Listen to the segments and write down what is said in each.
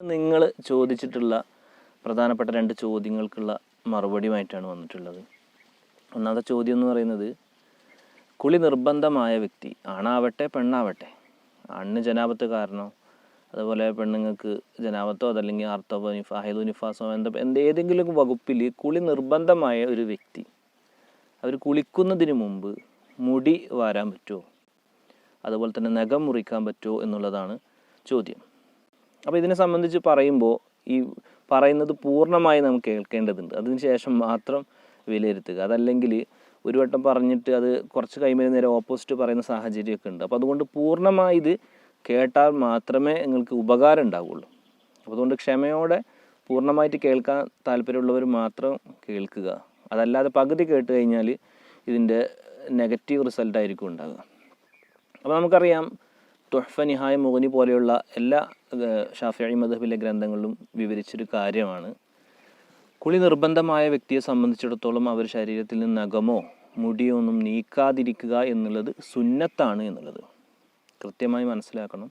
നിങ്ങൾ ചോദിച്ചിട്ടുള്ള പ്രധാനപ്പെട്ട രണ്ട് ചോദ്യങ്ങൾക്കുള്ള മറുപടിയുമായിട്ടാണ് വന്നിട്ടുള്ളത്. ഒന്നാമത്തെ ചോദ്യം എന്ന് പറയുന്നത് കുളി നിർബന്ധമായ വ്യക്തി ആണാവട്ടെ പെണ്ണാവട്ടെ ആണിന് ജനാപത്ത് കാരണോ അതുപോലെ പെണ്ണുങ്ങൾക്ക് ജനാപത്തോ അതല്ലെങ്കിൽ ആർത്തവോ നിഫ നിഫാസോ എന്താ എന്ത് ഏതെങ്കിലും വകുപ്പിൽ കുളി നിർബന്ധമായ ഒരു വ്യക്തി അവർ കുളിക്കുന്നതിന് മുമ്പ് മുടി വാരാൻ പറ്റുമോ? അതുപോലെ തന്നെ നഖം മുറിക്കാൻ പറ്റുമോ എന്നുള്ളതാണ് ചോദ്യം. അപ്പോൾ ഇതിനെ സംബന്ധിച്ച് പറയുമ്പോൾ ഈ പറയുന്നത് പൂർണമായി നമുക്ക് കേൾക്കേണ്ടതുണ്ട്. അതിനുശേഷം മാത്രം വിലയിരുത്തുക. അതല്ലെങ്കിൽ ഒരു വട്ടം പറഞ്ഞിട്ട് അത് കുറച്ച് കഴിയുമ്പോൾ നേരെ ഓപ്പോസിറ്റ് പറയുന്ന സാഹചര്യമൊക്കെ ഉണ്ട്. അപ്പോൾ അതുകൊണ്ട് പൂർണമായി ഇത് കേട്ടാൽ മാത്രമേ നിങ്ങൾക്ക് ഉപകാരം ഉണ്ടാവുള്ളൂ. അപ്പോൾ അതുകൊണ്ട് ക്ഷമയോടെ പൂർണമായിട്ട് കേൾക്കാൻ താല്പര്യമുള്ളവർ മാത്രം കേൾക്കുക. അതല്ലാതെ പകുതി കേട്ട് കഴിഞ്ഞാൽ ഇതിന്റെ നെഗറ്റീവ് റിസൾട്ടായിരിക്കും ഉണ്ടാകുക അപ്പോൾ നമുക്കറിയാം തുഹ്ഫ നിഹായ മുഗനി പോലെയുള്ള എല്ലാ ഷാഫി മധുബിലെ ഗ്രന്ഥങ്ങളിലും വിവരിച്ചൊരു കാര്യമാണ്. കുളി നിർബന്ധമായ വ്യക്തിയെ സംബന്ധിച്ചിടത്തോളം അവർ ശരീരത്തിൽ നിന്ന് നഖമോ മുടിയോ ഒന്നും നീക്കാതിരിക്കുക എന്നുള്ളത് സുന്നത്താണ് എന്നുള്ളത്. കൃത്യമായി മനസ്സിലാക്കണം.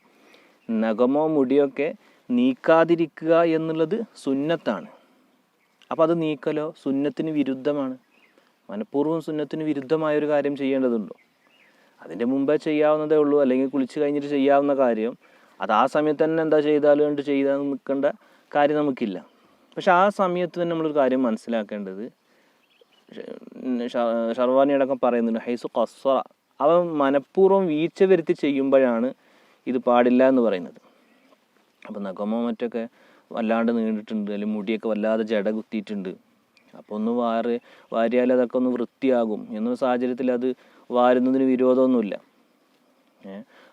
നഖമോ മുടിയൊക്കെ നീക്കാതിരിക്കുക എന്നുള്ളത് സുന്നത്താണ്. അപ്പോൾ അത് നീക്കലോ? സുന്നത്തിന് വിരുദ്ധമാണ്. മനഃപൂർവം സുന്നത്തിന് വിരുദ്ധമായ ഒരു കാര്യം ചെയ്യേണ്ടതുണ്ടോ? അതിന്റെ മുമ്പേ ചെയ്യാവുന്നതേ ഉള്ളൂ അല്ലെങ്കിൽ കുളിച്ച് കഴിഞ്ഞിട്ട് ചെയ്യാവുന്ന കാര്യം. അത് ആ സമയത്ത് തന്നെ എന്താ ചെയ്താലും കണ്ട് ചെയ്താൽ നിൽക്കേണ്ട കാര്യം നമുക്കില്ല. പക്ഷെ ആ സമയത്ത് തന്നെ നമ്മളൊരു കാര്യം മനസ്സിലാക്കേണ്ടത് ഷർവാനി അടക്കം പറയുന്നുണ്ട് ഹൈസു കസ്വറ അവൻ മനഃപൂർവം വീഴ്ച വരുത്തി ചെയ്യുമ്പോഴാണ് ഇത് പാടില്ല എന്ന് പറയുന്നത്. അപ്പോൾ നഖമോ മറ്റൊക്കെ വല്ലാണ്ട് നീണ്ടിട്ടുണ്ട് അല്ലെങ്കിൽ മുടിയൊക്കെ വല്ലാതെ ജട കുത്തിയിട്ടുണ്ട് അപ്പോൾ ഒന്ന് വാറ് വാരിയാൽ അതൊക്കെ ഒന്ന് വൃത്തിയാകും. എന്നൊരു സാഹചര്യത്തിൽ അത് വാരുന്നതിന് വിരോധമൊന്നുമില്ല.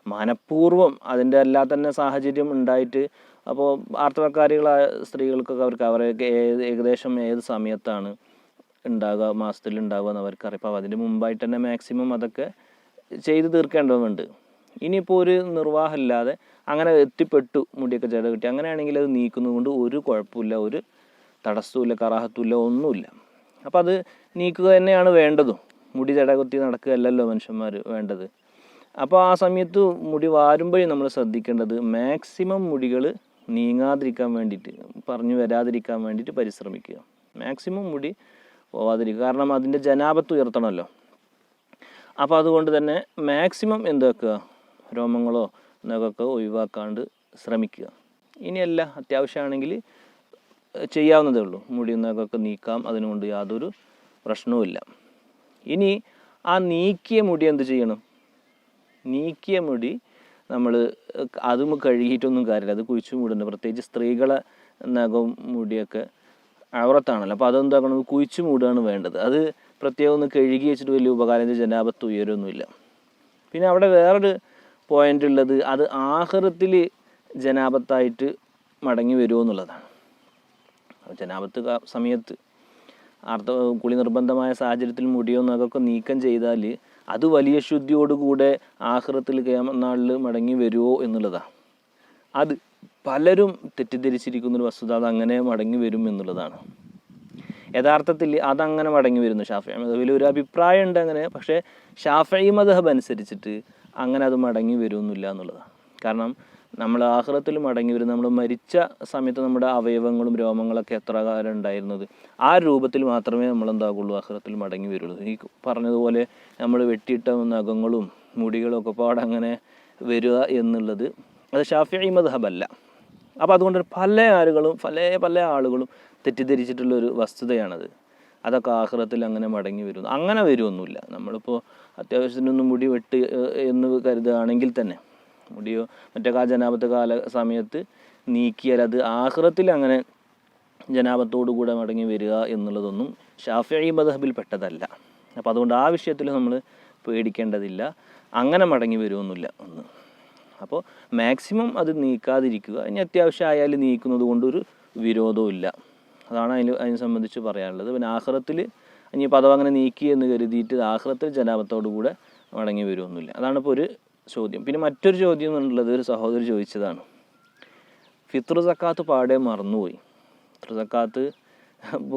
മനഃപൂർവം അതിന്റെ അല്ലാതെ തന്നെ സാഹചര്യം ഉണ്ടായിട്ട് അപ്പോൾ ആർത്തവക്കാരികളായ സ്ത്രീകൾക്കൊക്കെ അവർക്ക് അവരൊക്കെ ഏകദേശം ഏത് സമയത്താണ് ഉണ്ടാകുക മാസത്തിൽ ഉണ്ടാകുക എന്ന് അവർക്കറിയാം അപ്പോൾ അതിന് മുമ്പായിട്ട് തന്നെ മാക്സിമം അതൊക്കെ ചെയ്ത് തീർക്കേണ്ടതുണ്ട്. ഇനിയിപ്പോൾ ഒരു നിർവാഹമില്ലാതെ അങ്ങനെ എത്തിപ്പെട്ടു മുടിയൊക്കെ ജട കിട്ടി. അങ്ങനെയാണെങ്കിൽ അത് നീക്കുന്നത് കൊണ്ട് ഒരു കുഴപ്പമില്ല. ഒരു തടസ്സമില്ല കറാഹത്തുമില്ല ഒന്നുമില്ല. അപ്പോൾ അത് നീക്കുക തന്നെയാണ് വേണ്ടതും. മുടി ചടകുത്തി നടക്കുകയല്ലോ മനുഷ്യന്മാർ വേണ്ടത്. അപ്പോൾ ആ സമയത്ത് മുടി വാരുമ്പോഴും നമ്മൾ ശ്രദ്ധിക്കേണ്ടത് മാക്സിമം മുടികൾ നീങ്ങാതിരിക്കാൻ വേണ്ടിയിട്ട് പറഞ്ഞു വരാതിരിക്കാൻ വേണ്ടിയിട്ട് പരിശ്രമിക്കുക. മാക്സിമം മുടി പോവാതിരിക്കുക. കാരണം അതിന്റെ ജനാപത്ത് ഉയർത്തണമല്ലോ. അപ്പോൾ അതുകൊണ്ട് തന്നെ മാക്സിമം എന്താക്കുക? രോമങ്ങളോ നഖമൊക്കെ ഒഴിവാക്കാണ്ട് ശ്രമിക്കുക. ഇനിയല്ല അത്യാവശ്യമാണെങ്കിൽ ചെയ്യാവുന്നതേ ഉള്ളൂ. മുടി നഖമൊക്കെ നീക്കാം അതിനുകൊണ്ട് യാതൊരു പ്രശ്നവുമില്ല. ഇനി ആ നീക്കിയ മുടി എന്ത് ചെയ്യണം? നീക്കിയ മുടി നമ്മൾ അതും കഴുകിയിട്ടൊന്നും കാര്യമില്ല. അത് കുഴിച്ചു മൂടുന്നുണ്ട് പ്രത്യേകിച്ച് സ്ത്രീകളെ നഖവും മുടിയൊക്കെ അവറത്താണല്ലോ അപ്പോൾ അതെന്താക്കണം? കുഴിച്ചു മൂടുകയാണ് വേണ്ടത്. അത് പ്രത്യേകം ഒന്ന് കഴുകി വെച്ചിട്ട് വലിയ ഉപകാരം ജനാപത്ത് ഉയരൊന്നുമില്ല. പിന്നെ അവിടെ വേറൊരു പോയിന്റ് ഉള്ളത്. അത് ആഹൃത്തിൽ ജനാപത്തായിട്ട് മടങ്ങി വരുമോ എന്നുള്ളതാണ്. ജനാപത്ത് സമയത്ത് ആർത്ത കുളി നിർബന്ധമായ സാഹചര്യത്തിൽ മുടിയോ നഖമൊക്കെ നീക്കം ചെയ്താൽ അത് വലിയ ശുദ്ധിയോടുകൂടെ ആഹ്റത്തിൽ നാളിൽ മടങ്ങി വരുമോ എന്നുള്ളതാണ് അത് പലരും തെറ്റിദ്ധരിച്ചിരിക്കുന്ന ഒരു വസ്തുത അത് അങ്ങനെ മടങ്ങി വരും എന്നുള്ളതാണ്. യഥാർത്ഥത്തിൽ അതങ്ങനെ മടങ്ങി വരുന്നു ഷാഫി. മധബിൽ ഒരു അഭിപ്രായം ഉണ്ട് അങ്ങനെ പക്ഷേ ഷാഫി മധബ് അനുസരിച്ചിട്ട് അങ്ങനെ അത് മടങ്ങി വരുമെന്നില്ല എന്നുള്ളതാണ്. കാരണം നമ്മൾ ആഹ്റത്തിൽ മടങ്ങി വരും നമ്മൾ മരിച്ച സമയത്ത് നമ്മുടെ അവയവങ്ങളും രോമങ്ങളൊക്കെ എത്ര കാലം ഉണ്ടായിരുന്നത്? ആ രൂപത്തിൽ മാത്രമേ നമ്മൾ എന്താകുള്ളൂ ആഹ്റത്തിൽ മടങ്ങി വരുള്ളൂ. ഈ പറഞ്ഞതുപോലെ നമ്മൾ വെട്ടിയിട്ട നഖങ്ങളും മുടികളും ഒക്കെ പാടെ അങ്ങനെ വരിക എന്നുള്ളത് അത് ഷാഫി മദ്ഹബല്ല അപ്പോൾ അതുകൊണ്ട് പല ആളുകളും പല പല ആളുകളും തെറ്റിദ്ധരിച്ചിട്ടുള്ള ഒരു വസ്തുതയാണത്. അതൊക്കെ ആഹ്റത്തിൽ അങ്ങനെ മടങ്ങി വരുന്നു. അങ്ങനെ വരുമൊന്നുമില്ല നമ്മളിപ്പോൾ അത്യാവശ്യത്തിനൊന്നും മുടി വെട്ട് എന്ന് കരുതുകയാണെങ്കിൽ തന്നെ. മുടിയോ മറ്റൊക്കെ ആ ജനാപത്ത് കാല സമയത്ത് നീക്കിയാൽ അത് ആഹ്റത്തിൽ അങ്ങനെ ജനാപത്തോടു കൂടെ മടങ്ങി വരിക എന്നുള്ളതൊന്നും ഷാഫി മദഹബിൽ പെട്ടതല്ല. അപ്പോൾ അതുകൊണ്ട് ആ വിഷയത്തിൽ നമ്മൾ പേടിക്കേണ്ടതില്ല. അങ്ങനെ മടങ്ങി വരുമൊന്നുമില്ല ഒന്ന്. അപ്പോൾ മാക്സിമം അത് നീക്കാതിരിക്കുക. ഇനി അത്യാവശ്യം ആയാലും നീക്കുന്നത് കൊണ്ടൊരു വിരോധവും ഇല്ല. അതാണ് അതിന് അതിനെ സംബന്ധിച്ച് പറയാനുള്ളത്. പിന്നെ ആഹ്റത്തിൽ ഇനി പദം അങ്ങനെ നീക്കി എന്ന് കരുതിയിട്ട് ആഹ്റത്തിൽ ജനാപത്തോടു കൂടെ മടങ്ങി വരുമൊന്നുമില്ല അതാണ് ഇപ്പോൾ ഒരു ചോദ്യം. പിന്നെ മറ്റൊരു ചോദ്യം എന്നുള്ളത് ഒരു സഹോദരി ചോദിച്ചതാണ്. ഫിത്ർ സക്കാത്ത് പാടെ മറന്നുപോയി. ഫിത്ർ സക്കാത്ത്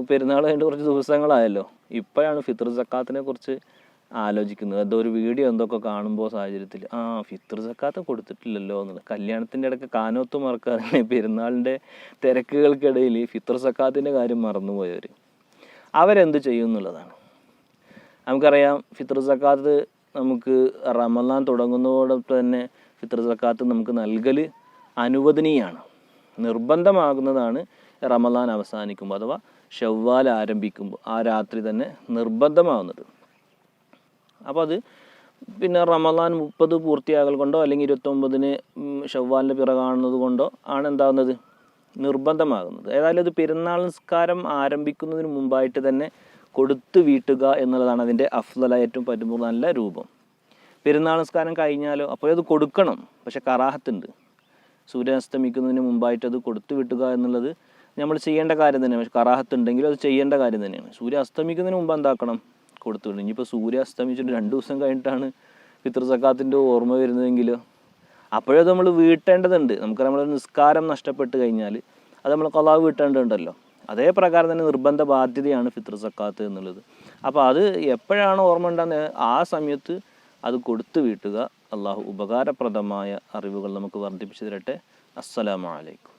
പെരുന്നാൾ കഴിഞ്ഞ് കുറച്ച് ദിവസങ്ങളായല്ലോ. ഇപ്പോഴാണ് ഫിത്ർ സക്കാത്തിനെ കുറിച്ച് ആലോചിക്കുന്നത്. എന്തോ ഒരു വീഡിയോ എന്തൊക്കെ കാണുമ്പോൾ സാഹചര്യത്തിൽ ആ ഫിത്ർ സക്കാത്ത് കൊടുത്തിട്ടില്ലല്ലോ എന്നുള്ളത്. കല്യാണത്തിന്റെ ഇടയ്ക്ക് കാനോത്ത് മറക്കാതെ പെരുന്നാളിന്റെ തിരക്കുകൾക്കിടയിൽ ഫിത്ർ സക്കാത്തിന്റെ കാര്യം മറന്നുപോയവർ അവരെന്ത് ചെയ്യും എന്നുള്ളതാണ്. നമുക്കറിയാം ഫിത്ർ സക്കാത്ത് നമുക്ക് റമദാൻ തുടങ്ങുന്നതോടൊപ്പം തന്നെ ഫിത്ര സക്കാത്ത് നമുക്ക് നൽകൽ അനുവദനീയാണ്. നിർബന്ധമാകുന്നതാണ് റമദാൻ അവസാനിക്കുമ്പോൾ അഥവാ ഷവ്വാൽ ആരംഭിക്കുമ്പോൾ ആ രാത്രി തന്നെ നിർബന്ധമാവുന്നത്. അപ്പോൾ അത് പിന്നെ റമദാൻ മുപ്പത് പൂർത്തിയാകൽ കൊണ്ടോ അല്ലെങ്കിൽ ഇരുപത്തൊമ്പതിന് ഷവ്വാലിന്റെ പിറകാണുന്നത് കൊണ്ടോ ആണ് എന്താകുന്നത് നിർബന്ധമാകുന്നത്. ഏതായാലും അത് പെരുന്നാൾ നിസ്കാരം ആരംഭിക്കുന്നതിന് മുമ്പായിട്ട് തന്നെ കൊടുത്തു വീട്ടുക എന്നുള്ളതാണ് അതിന്റെ അഫ്ലല ഏറ്റവും പറ്റുമ്പോൾ നല്ല രൂപം. പെരുന്നാൾ നിസ്കാരം കഴിഞ്ഞാലോ അപ്പോൾ അത് കൊടുക്കണം. പക്ഷെ കറാഹത്തുണ്ട്. സൂര്യാസ്തമിക്കുന്നതിന് മുമ്പായിട്ട് അത് കൊടുത്തു വിട്ടുക എന്നുള്ളത് നമ്മൾ ചെയ്യേണ്ട കാര്യം തന്നെയാണ്. പക്ഷെ കറാഹത്തുണ്ടെങ്കിലും അത് ചെയ്യേണ്ട കാര്യം തന്നെയാണ്. സൂര്യ അസ്തമിക്കുന്നതിന് മുമ്പ് എന്താക്കണം? കൊടുത്തു വിടണം. ഇനിയിപ്പോൾ സൂര്യ അസ്തമിച്ചിട്ട് രണ്ട് ദിവസം കഴിഞ്ഞിട്ടാണ് പിതൃസക്കാത്തിന്റെ ഓർമ്മ വരുന്നതെങ്കിൽ അപ്പോഴത് നമ്മൾ വീട്ടേണ്ടതുണ്ട്. നമുക്ക് നമ്മുടെ നിസ്കാരം നഷ്ടപ്പെട്ട് കഴിഞ്ഞാൽ അത് നമ്മൾ കൊലാവ് വീട്ടേണ്ടതുണ്ടല്ലോ. അതേ പ്രകാരം തന്നെ നിർബന്ധ ബാധ്യതയാണ് ഫിത്ർ സക്കാത്ത് എന്നുള്ളത്. അപ്പോൾ അത് എപ്പോഴാണ് ഓർമ്മ ഉണ്ടാകുന്നത്? ആ സമയത്ത് അത് കൊടുത്തു വീട്ടുക. അള്ളാഹു ഉപകാരപ്രദമായ അറിവുകൾ നമുക്ക് വർദ്ധിപ്പിച്ചു തരട്ടെ. അസ്സലാമു അലൈക്കും.